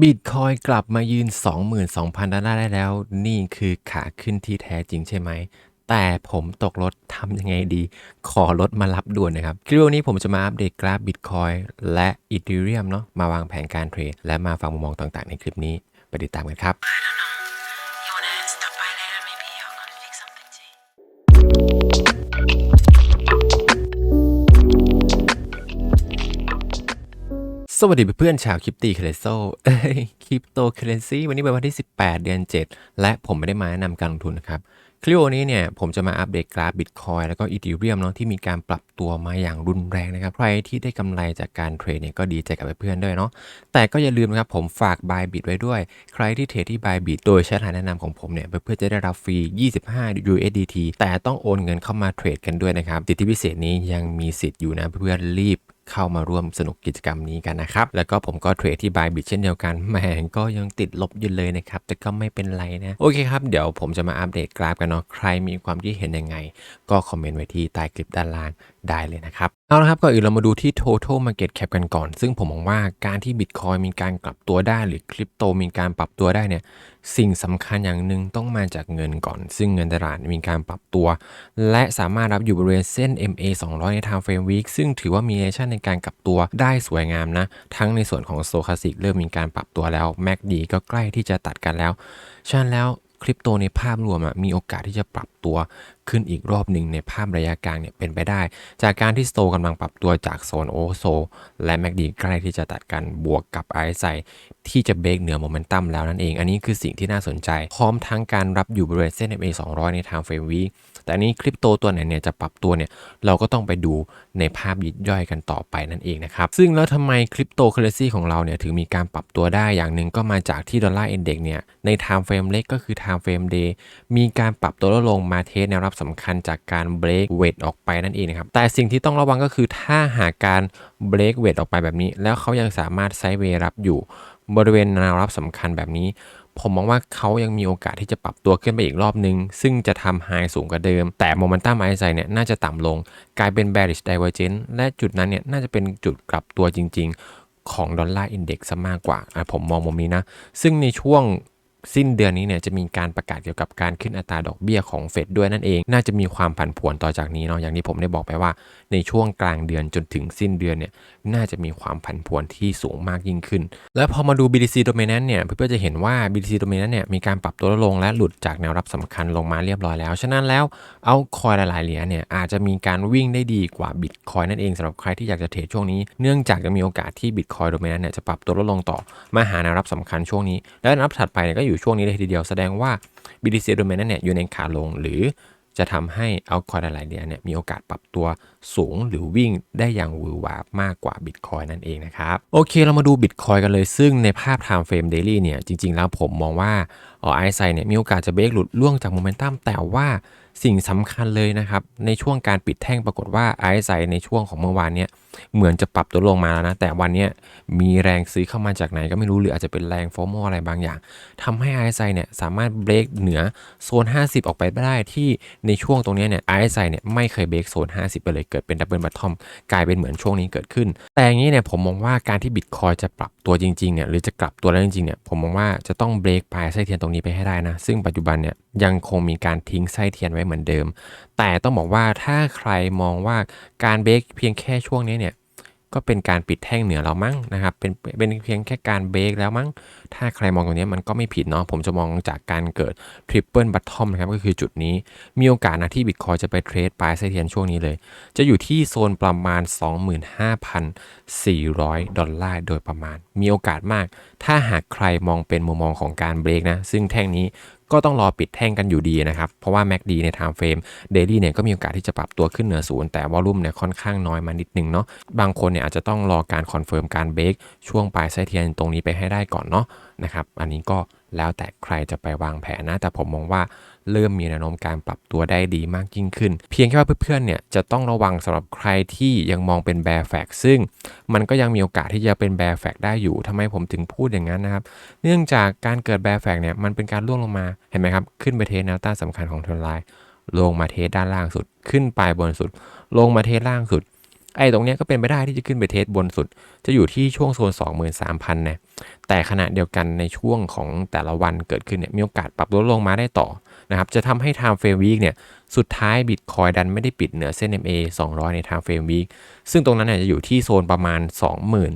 บิตคอยกลับมายืน 22,000 ดอลลาร์ได้แล้ว นี่คือขาขึ้นที่แท้จริงใช่ไหม แต่ผมตกรถทำยังไงดี ขอรถมารับด่วนนะครับ คลิปวันนี้ผมจะมาอัปเดตกราฟบิตคอยและอีเทเรียมเนาะมาวางแผนการเทรด และมาฟังมุมมองต่างๆ ในคลิปนี้ ไปติดตามกันครับ สวัสดีเพื่อนๆชาวคริปตีเคเลโซคริปโตเคเรนซีวันนี้เป็นวันที่ 18 เดือน 7 และผมไม่ได้มาแนะนำการลงทุนนะครับ คลิปวันนี้เนี่ยผมจะมาอัปเดตกราฟบิตคอยแล้วก็อีทีเรียมเนาะที่มีการปรับตัวมาอย่างรุนแรงนะครับ ใครที่ได้กำไรจากการเทรดเนี่ยก็ดีใจกับเพื่อนๆด้วยเนาะ แต่ก็อย่าลืมนะครับผมฝาก b ายบิตไว้ด้วย ใครที่เทรดที่ b ายบิตโดยใช้รหัสแนะนำของผมเนี่ยเพื่อจะได้รับฟรี 25 USDT แต่ต้องโอนเงินเข้ามาเทรดกันด้วยนะครับ สิทธิพิเศษนี้ยังมีสิทธิ์อยู่นะเพื่อนรีบ เข้ามาร่วมสนุกกิจกรรมนี้กันนะครับ แล้วก็ผมก็เทรดที่บายบิตเช่นเดียวกันแหมก็ยังติดลบอยู่เลยนะครับ แต่ก็ไม่เป็นไรนะ โอเคครับ เดี๋ยวผมจะมาอัปเดตกราฟกันเนาะใครมีความคิดเห็นยังไง ก็คอมเมนต์ไว้ที่ใต้คลิปด้านล่าง ได้เลยนะครับ เอาละครับก่อนอื่นเรามาดูที่ total market cap กันก่อน ซึ่งผมมองว่าการที่ Bitcoin มีการกลับตัวได้หรือคริปโตมีการปรับตัวได้เนี่ยสิ่งสำคัญอย่างหนึ่งต้องมาจากเงินก่อน ซึ่งเงินตลาดมีการปรับตัว และสามารถรับอยู่บริเวณเส้น MA 200 ใน time frame week ซึ่งถือว่ามีเนชั่นในการกลับตัวได้สวยงามนะ ทั้งในส่วนของโซคาสิกเริ่มมีการปรับตัวแล้ว MACD ก็ใกล้ที่จะตัดกันแล้วฉะนั้นแล้ว คริปโตในภาพรวมมีโอกาสที่จะปรับตัวขึ้นอีกรอบหนึ่งในภาพระยะกลางเนี่ยเป็นไปได้ จากการที่โซกำลังปรับตัวจากโซนโอโซและแมกดีใกล้ที่จะตัดกันบวกกับไอไซที่จะเบรกเหนือโมเมนตัมแล้วนั่นเอง อันนี้คือสิ่งที่น่าสนใจ พร้อมทั้งการรับอยู่บริเวณเส้น MA 200 ในทางเฟรมวี แต่อันนี้คริปโตตัวไหนเนี่ยจะปรับตัวเนี่ยเราก็ต้องไปดูในภาพยิบย่อยกันต่อไปนั่นเองนะครับ ซึ่งแล้วทำไมคริปโตเคอเรซีของเราเนี่ยถึงมีการปรับตัวได้อย่างหนึ่งก็มาจากที่ดอลลาร์อินเด็กเนี่ยใน time frame เล็กก็คือ time frame day มีการปรับตัวลดลงมาเทสแนวรับสำคัญจากการเบรกเวทออกไปนั่นเองนะครับแต่สิ่งที่ต้องระวังก็คือถ้าหากการเบรกเวทออกไปแบบนี้ แล้วเขายังสามารถไซด์เวรับอยู่บริเวณแนวรับสำคัญแบบนี้ ผมมองว่าเขายังมีโอกาสที่จะปรับตัวขึ้นไปอีกรอบนึง ซึ่งจะทำไฮสูงกว่าเดิม แต่โมเมนตัมไอไซเนี่ยน่าจะต่ำลง กลายเป็น bearish divergence และจุดนั้นเนี่ยน่าจะเป็นจุดกลับตัวจริง ๆ ของดอลลาร์อินเด็กซ์ซะมากกว่าผมมองมุมนี้นะ ซึ่งในช่วง สิ้นเดือนนี้เนี่ยจะมีการประกาศเกี่ยวกับการขึ้นอัตราดอกเบี้ยของเฟดด้วยนั่นเอง น่าจะมีความผันผวนต่อจากนี้เนาะอย่างที่ผมได้บอกไปว่า ในช่วงกลางเดือนจนถึงสิ้นเดือนเนี่ยน่าจะมีความผันผวนที่สูงมากยิ่งขึ้น และพอมาดู BTC Dominant เนี่ยเพื่อนๆจะเห็นว่า BTC Dominant เนี่ยมีการปรับตัวลดลงและหลุดจากแนวรับสำคัญลงมาเรียบร้อยแล้ว ฉะนั้นแล้วเอาคอยหลายๆเหรียญเนี่ยอาจจะมีการวิ่งได้ดีกว่า Bitcoin นั่นเองสำหรับใครที่อยากจะเทรดช่วงนี้เนื่องจากจะมีโอกาสที่ Bitcoin Dominant เนี่ยจะปรับตัวลดลงต่อมาหาแนวรับสำคัญช่วงนี้ และแนวรับถัดไปเนี่ยก็อยู่อยู่ช่วงนี้เลยทีเดียวแสดงว่า BTC Dominant เนี่ยอยู่ในขาลงหรือจะทำให้เอาคอยหลายๆเหรียญเนี่ยมีโอกาสปรับตัวสูงหรือวิ่งได้อย่างวือหวามากกว่า Bitcoin นั่นเองนะครับ โอเคเรามาดู Bitcoin กันเลยซึ่งในภาพ Time Frame Daily เนี่ยจริง ๆ แล้วผมมองว่าออไอไซเนี่ยมีโอกาสจะเบรกหลุดล่วงจากโมเมนตัมแต่ว่าสิ่งสำคัญเลยนะครับ ในช่วงการปิดแท่งปรากฏว่าไอไซในช่วงของเมื่อวานเนี่ย เหมือนจะปรับตัวลงมาแล้วนะ แต่วันนี้มีแรงซื้อเข้ามาจากไหนก็ไม่รู้หรืออาจจะเป็นแรงโฟมอะไรบางอย่างทำให้ RSI เนี่ยสามารถเบรกเหนือโซน 50 ออกไปได้ที่ในช่วงตรงนี้เนี่ย RSI เนี่ยไม่เคยเบรกโซน 50 ไปเลยเกิดเป็นดับเบิลบัตทอมกลายเป็นเหมือนช่วงนี้เกิดขึ้น แต่อย่างนี้เนี่ยผมมองว่าการที่บิตคอยจะปรับตัวจริงๆเนี่ยหรือจะกลับตัวแล้วจริงๆเนี่ยผมมองว่าจะต้องเบรกปลายไส้เทียนตรงนี้ไปให้ได้นะซึ่งปัจจุบันเนี่ยยังคงมีการทิ้งไส้เทียนไว้เหมือนเดิม แต่ต้องบอกว่าถ้าใครมองว่าการเบรกเพียงแค่ช่วงนี้เนี่ยก็เป็นการปิดแท่งเหนือเรามั้งนะครับเป็นเป็นเพียงแค่การเบรกแล้วมั้ง ถ้าใครมองตรงนี้มันก็ไม่ผิดเนาะผมจะมองจากการเกิดทริปเปิลบัตทอมนะครับก็คือจุดนี้มีโอกาสนะที่บิตคอยจะไปเทรดปลายไส้เทียนช่วงนี้เลย จะอยู่ที่โซนประมาณ 25,400 ดอลลาร์โดยประมาณ มีโอกาสมาก ถ้าหากใครมองเป็นมุมมองของการเบรกนะ ซึ่งแท่งนี้ ก็ต้องรอปิดแท่งกันอยู่ดีนะครับ เพราะว่า MACD ใน Time Frame Daily เนี่ยก็มีโอกาสที่จะปรับตัวขึ้นเหนือศูนย์แต่วอลุ่มเนี่ยค่อนข้างน้อยมานิดนึงเนาะบางคนเนี่ยอาจจะต้องรอการคอนเฟิร์มการเบรกช่วงปลายไส้เทียนตรงนี้ไปให้ได้ก่อนเนาะนะครับอันนี้ก็ แล้วแต่ใครจะไปวางแผนนะแต่ผมมองว่าเริ่มมีแนวโน้มการปรับตัวได้ดีมากยิ่งขึ้น เพียงแค่ว่าเพื่อนๆเนี่ยจะต้องระวังสำหรับใครที่ยังมองเป็นแบร์แฟกซึ่งมันก็ยังมีโอกาสที่จะเป็นแบร์แฟกได้อยู่ทำไมผมถึงพูดอย่างนั้นนะครับ เนื่องจากการเกิดแบร์แฟกเนี่ยมันเป็นการล่วงลงมาเห็นไหมครับ ขึ้นไปเทสแนวต้านสำคัญของเทรนไลน์ลงมาเทสด้านล่างสุด ขึ้นไปบนสุด ลงมาเทสล่างสุด ไอ้ตรงเนี้ยก็เป็นไปได้ที่จะขึ้นไปเทสบนสุด จะอยู่ที่ช่วงโซน 23,000นะแต่ขณะเดียวกันในช่วงของแต่ละวันเกิดขึ้นเนี่ยมีโอกาสปรับลดลงมาได้ต่อนะครับจะทำให้ time frame week เนี่ยสุดท้าย Bitcoin ดันไม่ได้ปิดเหนือเส้น MA 200 ใน time frame week ซึ่งตรงนั้นเนี่ยจะอยู่ที่โซนประมาณ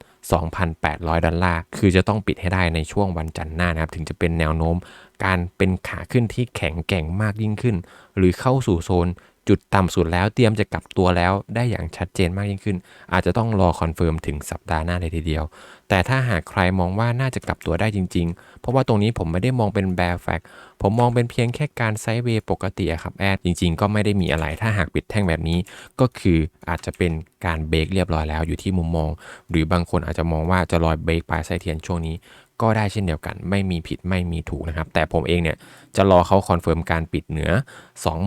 22,800 ดอลลาร์ คือจะต้องปิดให้ได้ในช่วงวันจันทร์หน้านะครับถึงจะเป็นแนวโน้มการเป็นขาขึ้นที่แข็งแกร่งมากยิ่งขึ้น หรือเข้าสู่โซน จุดต่ำสุดแล้วเตรียมจะกลับตัวแล้วได้อย่างชัดเจนมากยิ่งขึ้น อาจจะต้องรอคอนเฟิร์มถึงสัปดาห์หน้าเลยทีเดียว แต่ถ้าหากใครมองว่าน่าจะกลับตัวได้จริง ๆ เพราะว่าตรงนี้ผมไม่ได้มองเป็นแบร์แฟกผมมองเป็นเพียงแค่การไซด์เวย์ปกติครับแอดจริง ๆ ก็ไม่ได้มีอะไร ถ้าหากปิดแท่งแบบนี้ ก็คืออาจจะเป็นการเบรกเรียบร้อยแล้วอยู่ที่มุมมอง หรือบางคนอาจจะมองว่าจะลอยเบรกปลายไส้เทียนช่วงนี้ ก็ได้เช่นเดียวกัน ไม่มีผิดไม่มีถูกนะครับ แต่ผมเองเนี่ยจะรอเขาคอนเฟิร์มการปิดเหนือ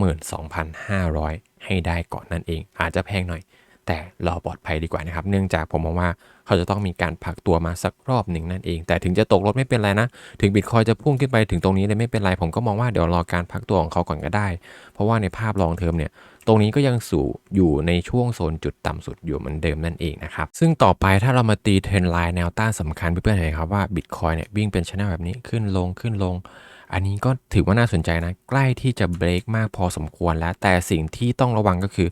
22,500 ให้ได้ก่อนนั่นเอง อาจจะแพงหน่อย แต่รอปลอดภัยดีกว่านะครับ เนื่องจากผมมองว่าเขาจะต้องมีการพักตัวมาสักรอบหนึ่งนั่นเอง แต่ถึงจะตกรถไม่เป็นไรนะ ถึงบิตคอยจะพุ่งขึ้นไปถึงตรงนี้เลยไม่เป็นไร ผมก็มองว่าเดี๋ยวรอการพักตัวของเขาก่อนก็ได้ เพราะว่าในภาพลองเทอมเนี่ย ตรงนี้ก็ยังสู่อยู่ในช่วงโซนจุดต่ำสุดอยู่เหมือนเดิมนั่นเองนะครับ ซึ่งต่อไปถ้าเรามาตีเทรนไลน์แนวต้านสำคัญเพื่อนๆเห็นครับว่าบิตคอยเนี่ยวิ่งเป็นชแนลแบบนี้ขึ้นลงขึ้นลง อันนี้ก็ถือว่าน่าสนใจนะ ใกล้ที่จะเบรกมากพอสมควรแล้ว แต่สิ่งที่ต้องระวังก็คือ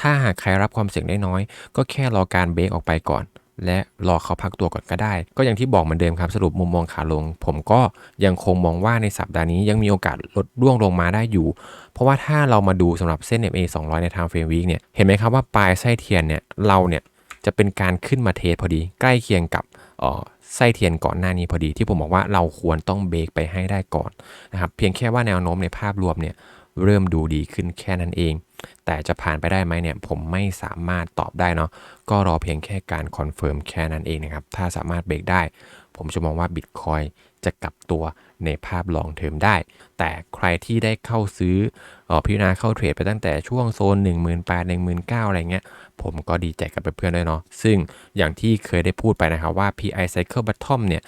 ถ้าหากใครรับความเสี่ยงได้น้อย ก็แค่รอการเบรกออกไปก่อน และรอเขาพักตัวก่อนก็ได้ ก็อย่างที่บอกเหมือนเดิมครับสรุปมุมมองขาลง ผมก็ยังคงมองว่าในสัปดาห์นี้ยังมีโอกาสลดร่วงลงมาได้อยู่ เพราะว่าถ้าเรามาดูสำหรับเส้น MA 200 ใน time frame week เนี่ยเห็นไหมครับว่าปลายไส้เทียนเนี่ยเราเนี่ยจะเป็นการขึ้นมาเทสพอดี ใกล้เคียงกับอ่อไส้เทียนก่อนหน้านี้พอดีที่ผมบอกว่าเราควรต้องเบรกไปให้ได้ก่อนนะครับเพียงแค่ว่าแนวโน้มในภาพรวมเนี่ย เริ่มดูดีขึ้นแค่นั้นเอง แต่จะผ่านไปได้ไหมเนี่ยผมไม่สามารถตอบได้เนาะก็รอเพียงแค่การคอนเฟิร์มแค่นั้นเองนะครับ ถ้าสามารถเบรกได้ ผมจะมองว่า Bitcoin จะกลับตัวในภาพลองเทอมได้ แต่ใครที่ได้เข้าซื้ออพิจารณาเข้าเทรดไปตั้งแต่ช่วงโซน 1 8 0 0 0 1 9 0 0อะไรเงี้ย ผมก็ดีใจกับเพื่อนๆด้วยเนาะ ซึ่งอย่างที่เคยได้พูดไปนะครับว่า PI Cycle Bottom เนี่ย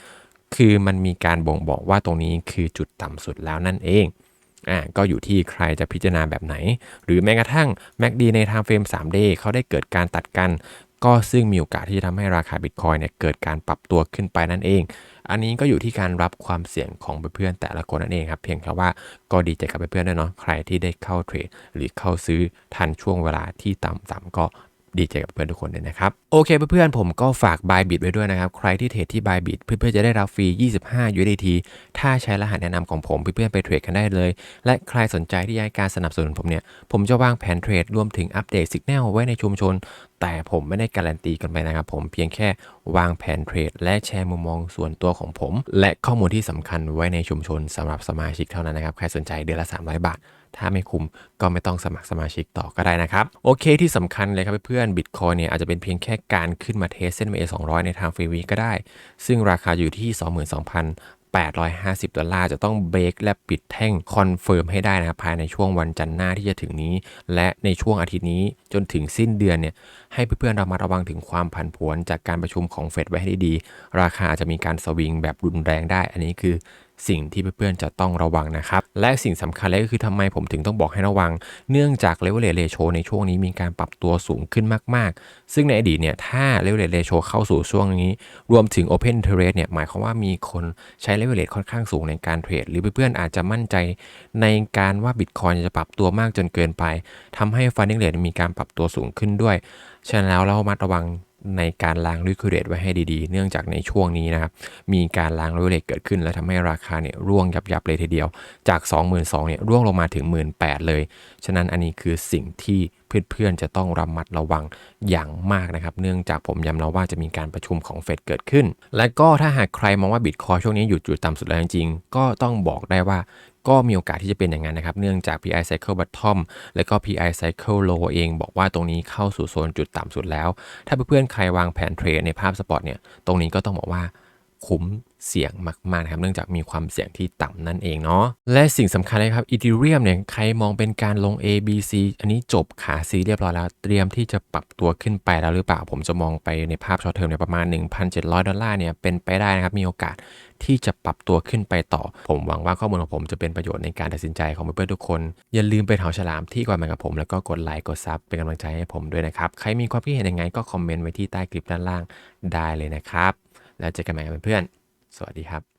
คือมันมีการบ่งบอกว่าตรงนี้คือจุดต่ำสุดแล้วนั่นเอง อ่าก็อยู่ที่ใครจะพิจารณาแบบไหน หรือแม้กระทั่ง MACD ใน Time Frame 3 day เขาได้เกิดการตัดกัน ก็ซึ่งมีโอกาสที่จะทำให้ราคา Bitcoin เนี่ยเกิดการปรับตัวขึ้นไปนั่นเอง อันนี้ก็อยู่ที่การรับความเสี่ยงของเพื่อนแต่ละคนนั่นเองครับ เพียงแค่ว่าก็ดีใจกับเพื่อนด้วยเนาะใครที่ได้เข้าเทรดหรือเข้าซื้อทันช่วงเวลาที่ต่ำๆก็ ดีใจกับเพื่อนทุกคนเลยนะครับ โอเคเพื่อนๆผมก็ฝาก Bybit ไว้ด้วยนะครับ ใครที่เทรดที่ Bybit เพื่อนๆจะได้รับฟรี 25 USDT ถ้าใช้รหัสแนะนำของผม เพื่อนๆไปเทรดกันได้เลย และใครสนใจที่อยากการสนับสนุนผมเนี่ย ผมจะวางแผนเทรดรวมถึงอัปเดตสัญญาณไว้ในชุมชน แต่ผมไม่ได้การันตีกันไปนะครับ ผมเพียงแค่วางแผนเทรด และแชร์มุมมองส่วนตัวของผม และข้อมูลที่สำคัญไว้ในชุมชนสำหรับสมาชิกเท่านั้นนะครับใครสนใจเดือนละ 300 บาท ถ้าไม่คุ้มก็ไม่ต้องสมัครสมาชิกต่อก็ได้นะครับ โอเคที่สำคัญเลยครับเพื่อนบิตคอยเนี่ยอาจจะเป็นเพียงแค่การขึ้นมาเทสเส้น MA 200 ในทางฟรีวีก็ได้ ซึ่งราคาอยู่ที่ 22,850 ดอลลาร์จะต้องเบรกและปิดแท่งคอนเฟิร์มให้ได้นะครับภายในช่วงวันจันทร์หน้าที่จะถึงนี้ และในช่วงอาทิตย์นี้จนถึงสิ้นเดือนเนี่ยให้เพื่อนๆระมัดระวังถึงความผันผวนจากการประชุมของเฟดไว้ให้ดี ราคาอาจจะมีการสวิงแบบรุนแรงได้ อันนี้คือ สิ่งที่เพื่อนๆจะต้องระวังนะครับ และสิ่งสำคัญเลยก็คือทำไมผมถึงต้องบอกให้ระวัง เนื่องจาก leverage ratio ในช่วงนี้มีการปรับตัวสูงขึ้นมากๆ ซึ่งในอดีตเนี่ยถ้า leverage ratio เข้าสู่ช่วงนี้ รวมถึง open t e r e s t เนี่ยหมายความว่ามีคนใช้ leverage ค่อนข้างสูงในการเทรดหรือเพื่อนๆอาจจะมั่นใจในการว่า Bitcoin จะปรับตัวมากจนเกินไปทำให้ funding rate มีการปรับตัวสูงขึ้นด้วยฉะนั้นแล้วเรามาระวัง ในการล้าง liquidate ไว้ให้ดีๆ เนื่องจากในช่วงนี้นะครับ มีการล้าง liquidate เกิดขึ้น และทำให้ราคาเนี่ยร่วงยับๆเลยทีเดียว จาก 22,000เนี่ยร่วงลงมาถึง 18,000 เลย ฉะนั้นอันนี้คือสิ่งที่เพื่อนๆจะต้องระมัดระวังอย่างมากนะครับ เนื่องจากผมย้ำแล้วว่าจะมีการประชุมของเฟดเกิดขึ้น และก็ถ้าหากใครมองว่าบิตคอยช่วงนี้หยุดจุดต่ำสุดแล้วจริงๆ ก็ต้องบอกได้ว่า ก็มีโอกาสที่จะเป็นอย่างนั้นนะครับ เนื่องจาก PI Cycle Bottom และก็ PI Cycle Low เองบอกว่าตรงนี้เข้าสู่โซนจุดต่ำสุดแล้ว ถ้าเพื่อนๆใครวางแผนเทรดในภาพสปอร์ตเนี่ย ตรงนี้ก็ต้องบอกว่า คุ้มเสี่ยงมากๆนะครับเนื่องจากมีความเสี่ยงที่ต่ำนั่นเองเนาะและสิ่งสำคัญเลยครับอี e เรียมเนี่ยใครมองเป็นการลง A B C อันนี้จบขา C เรียบร้อยแล้ว เตรียมที่จะปรับตัวขึ้นไปแล้วหรือเปล่า ผมจะมองไปในภาพช็อตเทอมเนี่ยประมาณ 1,700 ดอลลาร์เนี่ยเป็นไปได้นะครับ มีโอกาสที่จะปรับตัวขึ้นไปต่อ ผมหวังว่าข้อมูลของผมจะเป็นประโยชน์ในการตัดสินใจของเพื่อนๆทุกคน อย่าลืมไปเถาฉลามที่ก่อนมากับผม แล้วก็กดไลค์กดซับเป็นกำลังใจให้ผมด้วยนะครับใครมีความคิดเห็นยังไงก็คอมเมนต์ไว้ที่ใต้คลิปด้านล่างได้เลยนะครับ แล้วเจอกันใหม่เพื่อนๆสวัสดีครับ